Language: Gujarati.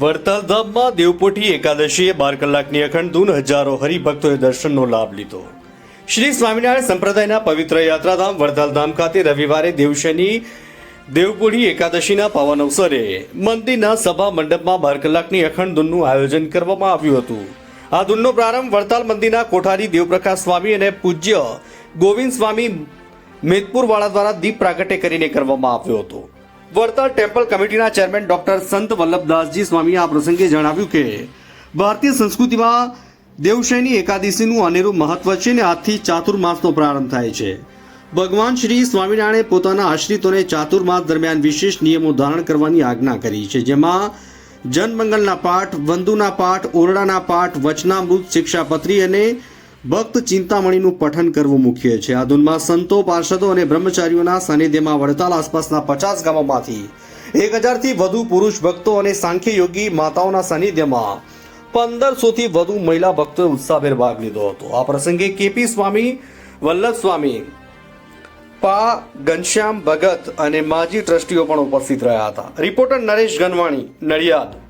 વડતાલ ધામમાં દેવપોઠી એકાદશીએ બાર કલાકની અખંડ ધૂન હજારો હરિભક્તોએ દર્શનનો લાભ લીધો. શ્રી સ્વામિનારાયણ સંપ્રદાયના પવિત્ર યાત્રાધામ વડતાલ ધામ ખાતે રવિવારે દેવશની દેવપોઢી એકાદશીના પાવન અવસરે મંદિરના સભા મંડપમાં બાર કલાકની અખંડ ધૂનનું આયોજન કરવામાં આવ્યું હતું. આ ધૂનનો પ્રારંભ વડતાલ મંદિરના કોઠારી દેવપ્રકાશ સ્વામી અને પૂજ્ય ગોવિંદ સ્વામી મેદપુરવાળા દ્વારા દીપ પ્રાગટ્ય કરીને કરવામાં આવ્યો હતો. વડતાલ ટેમ્પલ કમિટીના ચેરમેન ડોક્ટર સંત વલ્લભદાસજી સ્વામીએ આ પ્રસંગે જણાવ્યું કે, ભારતીય સંસ્કૃતિમાં દેવશયની એકાદશીનું અનેરું મહત્વ છે અને આજથી ચાતુર્માસનો પ્રારંભ થાય છે. ભગવાન શ્રી સ્વામિનારાયણે પોતાના આશ્રિતોને ચાતુર્માસ દરમિયાન વિશેષ નિયમો ધારણ કરવાની આજ્ઞા કરી છે, જેમાં જનમંગલના પાઠ, વંદુના પાઠ, ઓરડાના પાઠ, વચનામૃત, શિક્ષાપત્રી અને ભક્ત ચિંતામણીનું પઠન કરવું મુખ્ય છે. આ ધૂનમાં સંતો, પાર્ષદો અને બ્રહ્મચારીઓના સાનિધ્યમાં વડતાલ આસપાસના પચાસ ગામોમાંથી એક હજારથી વધુ પુરુષ ભક્તો અને સાંખ્ય યોગી માતાઓના સાનિધ્યમાં પંદરસોથી વધુ મહિલા ભક્તોએ ઉત્સાહભેર ભાગ લીધો હતો. આ પ્રસંગે કેપી સ્વામી, વલ્લભ સ્વામી, પા, ઘનશ્યામ ભગત અને માજી ટ્રસ્ટીઓ પણ ઉપસ્થિત રહ્યા હતા. રિપોર્ટર નરેશ ગનવાણી, નડિયાદ.